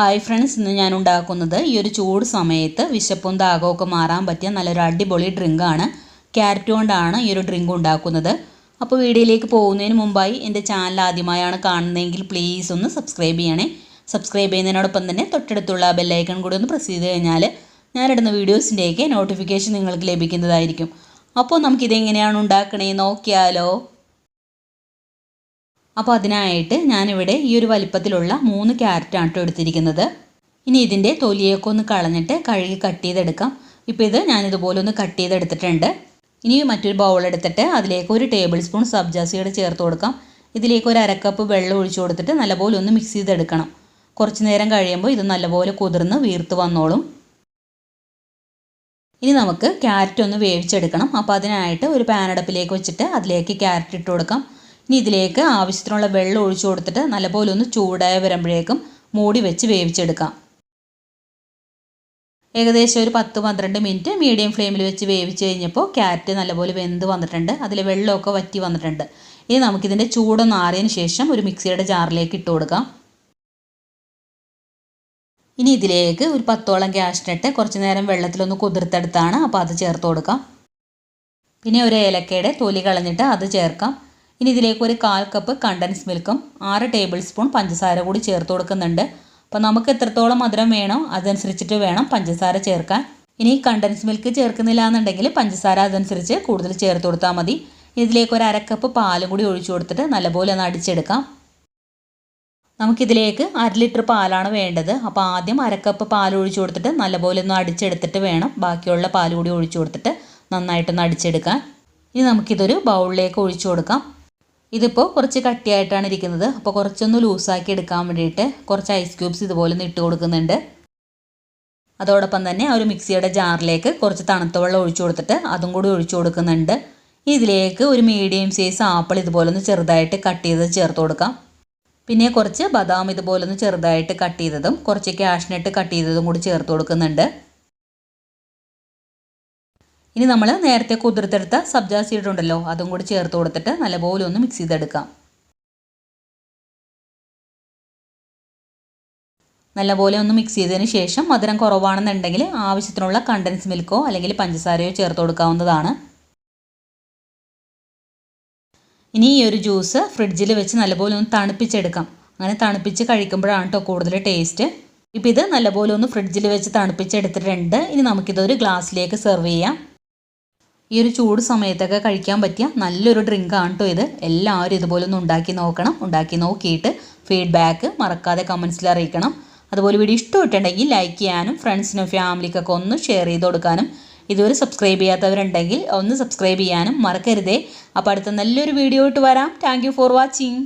Hi friends ഇന്ന് ഞാൻ ഉണ്ടാക്കുന്നത് ഈ ഒരു ചൂട് സമയത്ത് വിശപ്പും ദാഹമൊക്കെ മാറാൻ പറ്റിയ നല്ലൊരു അടിപൊളി ഡ്രിങ്കാണ് ക്യാരറ്റ് കൊണ്ടാണ് ഈ ഒരു ഡ്രിങ്ക് ഉണ്ടാക്കുന്നത്. അപ്പോൾ വീഡിയോയിലേക്ക് പോകുന്നതിന് മുമ്പായി എന്റെ ചാനൽ ആദ്യമായാണ് കാണുന്നതെങ്കിൽ പ്ലീസ് ഒന്ന് സബ്സ്ക്രൈബ് ചെയ്യണേ. സബ്സ്ക്രൈബ് ചെയ്യുന്നതിനോടൊപ്പം തന്നെ തൊട്ടടുത്തുള്ള ബെല്ലൈക്കൺ കൂടി ഒന്ന് പ്രസ് ചെയ്ത് കഴിഞ്ഞാൽ ഞാനിടുന്ന വീഡിയോസിന്റെയൊക്കെ നോട്ടിഫിക്കേഷൻ നിങ്ങൾക്ക് ലഭിക്കുന്നതായിരിക്കും. അപ്പോൾ നമുക്കിതെങ്ങനെയാണ് ഉണ്ടാക്കണേ നോക്കിയാലോ. അപ്പോൾ അതിനായിട്ട് ഞാനിവിടെ ഈ ഒരു വലിപ്പത്തിലുള്ള മൂന്ന് ക്യാരറ്റാണ് കേട്ടോ എടുത്തിരിക്കുന്നത്. ഇനി ഇതിന്റെ തൊലിയൊക്കെ ഒന്ന് കളഞ്ഞിട്ട് കഴുകി കട്ട് ചെയ്തെടുക്കാം. ഇപ്പോൾ ഇത് ഞാനിതുപോലെ ഒന്ന് കട്ട് ചെയ്തെടുത്തിട്ടുണ്ട്. ഇനി മറ്റൊരു ബൗൾ എടുത്തിട്ട് അതിലേക്ക് ഒരു ടേബിൾ സ്പൂൺ സബ്ജാ സീഡ് ചേർത്ത് കൊടുക്കാം. ഇതിലേക്ക് ഒരു അരക്കപ്പ് വെള്ളം ഒഴിച്ചു കൊടുത്തിട്ട് നല്ലപോലെ ഒന്ന് മിക്സ് ചെയ്തെടുക്കണം. കുറച്ച് നേരം കഴിയുമ്പോൾ ഇത് നല്ലപോലെ കുതിർന്ന് വീർത്ത് വന്നോളും. ഇനി നമുക്ക് ക്യാരറ്റ് ഒന്ന് വേവിച്ചെടുക്കണം. അപ്പോൾ അതിനായിട്ട് ഒരു പാനടപ്പിലേക്ക് വെച്ചിട്ട് അതിലേക്ക് ക്യാരറ്റ് ഇട്ട് കൊടുക്കാം. ഇനി ഇതിലേക്ക് ആവശ്യത്തിനുള്ള വെള്ളം ഒഴിച്ചു കൊടുത്തിട്ട് നല്ലപോലെ ഒന്ന് ചൂടായി വരുമ്പോഴേക്കും മൂടി വെച്ച് വേവിച്ചെടുക്കാം. ഏകദേശം ഒരു പത്ത് പന്ത്രണ്ട് മിനിറ്റ് മീഡിയം ഫ്ലെയിമിൽ വെച്ച് വേവിച്ച് കഴിഞ്ഞപ്പോൾ ക്യാരറ്റ് നല്ലപോലെ വെന്ത് വന്നിട്ടുണ്ട്. അതിൽ വെള്ളമൊക്കെ വറ്റി വന്നിട്ടുണ്ട്. ഇനി നമുക്കിതിന്റെ ചൂടൊന്ന് ആറിയതിന് ശേഷം ഒരു മിക്സിയുടെ ജാറിലേക്ക് ഇട്ട് കൊടുക്കാം. ഇനി ഇതിലേക്ക് ഒരു പത്തോളം ക്യാഷ്നട്ട് കുറച്ച് നേരം വെള്ളത്തിലൊന്ന് കുതിർത്തെടുത്താണ്. അപ്പോൾ അത് ചേർത്ത് കൊടുക്കാം. പിന്നെ ഒരു ഏലക്കയുടെ തൊലി കളഞ്ഞിട്ട് അത് ചേർക്കാം. ഇനി ഇതിലേക്ക് ഒരു കാൽ കപ്പ് കണ്ടൻസ് മിൽക്കും ആറ് ടേബിൾ സ്പൂൺ പഞ്ചസാര കൂടി ചേർത്ത് കൊടുക്കുന്നുണ്ട്. അപ്പോൾ നമുക്ക് എത്രത്തോളം മധുരം വേണോ അതനുസരിച്ചിട്ട് വേണം പഞ്ചസാര ചേർക്കാൻ. ഇനി കണ്ടൻസ് മിൽക്ക് ചേർക്കുന്നില്ല എന്നുണ്ടെങ്കിൽ പഞ്ചസാര അതനുസരിച്ച് കൂടുതൽ ചേർത്ത് കൊടുത്താൽ മതി. ഇതിലേക്ക് ഒരു അരക്കപ്പ് പാലും കൂടി ഒഴിച്ചു കൊടുത്തിട്ട് നല്ലപോലെ ഒന്ന് അടിച്ചെടുക്കാം. നമുക്കിതിലേക്ക് അര ലിറ്റർ പാലാണ് വേണ്ടത്. അപ്പോൾ ആദ്യം അരക്കപ്പ് പാൽ ഒഴിച്ചു കൊടുത്തിട്ട് നല്ലപോലെ ഒന്ന് അടിച്ചെടുത്തിട്ട് വേണം ബാക്കിയുള്ള പാൽ കൂടി ഒഴിച്ചു കൊടുത്തിട്ട് നന്നായിട്ടൊന്ന് അടിച്ചെടുക്കാൻ. ഇനി നമുക്കിതൊരു ബൗളിലേക്ക് ഒഴിച്ചു കൊടുക്കാം. ഇതിപ്പോൾ കുറച്ച് കട്ടിയായിട്ടാണ് ഇരിക്കുന്നത്. അപ്പോൾ കുറച്ചൊന്ന് ലൂസാക്കി എടുക്കാൻ വേണ്ടിയിട്ട് കുറച്ച് ഐസ് ക്യൂബ്സ് ഇതുപോലെ ഒന്ന് ഇട്ട് കൊടുക്കുന്നുണ്ട്. അതോടൊപ്പം തന്നെ ആ ഒരു മിക്സിയുടെ ജാറിലേക്ക് കുറച്ച് തണുത്ത വെള്ളം ഒഴിച്ചു കൊടുത്തിട്ട് അതും കൂടി ഒഴിച്ചു കൊടുക്കുന്നുണ്ട്. ഇതിലേക്ക് ഒരു മീഡിയം സൈസ് ആപ്പിൾ ഇതുപോലെ ഒന്ന് ചെറുതായിട്ട് കട്ട് ചെയ്ത് ചേർത്ത് കൊടുക്കാം. പിന്നെ കുറച്ച് ബദാം ഇതുപോലെ ഒന്ന് ചെറുതായിട്ട് കട്ട് ചെയ്തതും കുറച്ച് കാഷ്നട്ട് കട്ട് ചെയ്തതും കൂടി ചേർത്ത് കൊടുക്കുന്നുണ്ട്. ഇനി നമ്മൾ നേരത്തെ കുതിർത്തെടുത്ത സബ്ജാ സീഡ് ഉണ്ടല്ലോ അതും കൂടി ചേർത്ത് കൊടുത്തിട്ട് നല്ലപോലെ ഒന്ന് മിക്സ് ചെയ്തെടുക്കാം. നല്ലപോലെ ഒന്ന് മിക്സ് ചെയ്തതിന് ശേഷം മധുരം കുറവാണെന്നുണ്ടെങ്കിൽ ആവശ്യത്തിനുള്ള കണ്ടൻസ് മിൽക്കോ അല്ലെങ്കിൽ പഞ്ചസാരയോ ചേർത്ത് കൊടുക്കാവുന്നതാണ്. ഇനി ഈ ഒരു ജ്യൂസ് ഫ്രിഡ്ജിൽ വെച്ച് നല്ലപോലെ ഒന്ന് തണുപ്പിച്ചെടുക്കാം. അങ്ങനെ തണുപ്പിച്ച് കഴിക്കുമ്പോഴാണ് കേട്ടോ കൂടുതൽ ടേസ്റ്റ് ഇപ്പോൾ ഇത് നല്ലപോലെ ഒന്ന് ഫ്രിഡ്ജിൽ വെച്ച് തണുപ്പിച്ചെടുത്തിട്ടുണ്ട്. ഇനി നമുക്കിതൊരു ഗ്ലാസ്സിലേക്ക് സെർവ് ചെയ്യാം. ഈ ഒരു ചൂട് സമയത്തൊക്കെ കഴിക്കാൻ പറ്റിയ നല്ലൊരു ഡ്രിങ്ക് ആണ് കേട്ടോ ഇത്. എല്ലാവരും ഇതുപോലെ ഒന്ന് ഉണ്ടാക്കി നോക്കണം. ഉണ്ടാക്കി നോക്കിയിട്ട് ഫീഡ്ബാക്ക് മറക്കാതെ കമൻസിൽ അറിയിക്കണം. അതുപോലെ വീഡിയോ ഇഷ്ടപ്പെട്ടുണ്ടെങ്കിൽ ലൈക്ക് ചെയ്യാനും ഫ്രണ്ട്സിനും ഫാമിലിക്കൊക്കെ ഒന്ന് ഷെയർ ചെയ്ത് കൊടുക്കാനും ഇതുവരെ സബ്സ്ക്രൈബ് ചെയ്യാത്തവരുണ്ടെങ്കിൽ ഒന്ന് സബ്സ്ക്രൈബ് ചെയ്യാനും മറക്കരുതേ. അപ്പോൾ അടുത്ത നല്ലൊരു വീഡിയോ ഇട്ട് വരാം. Thank for watching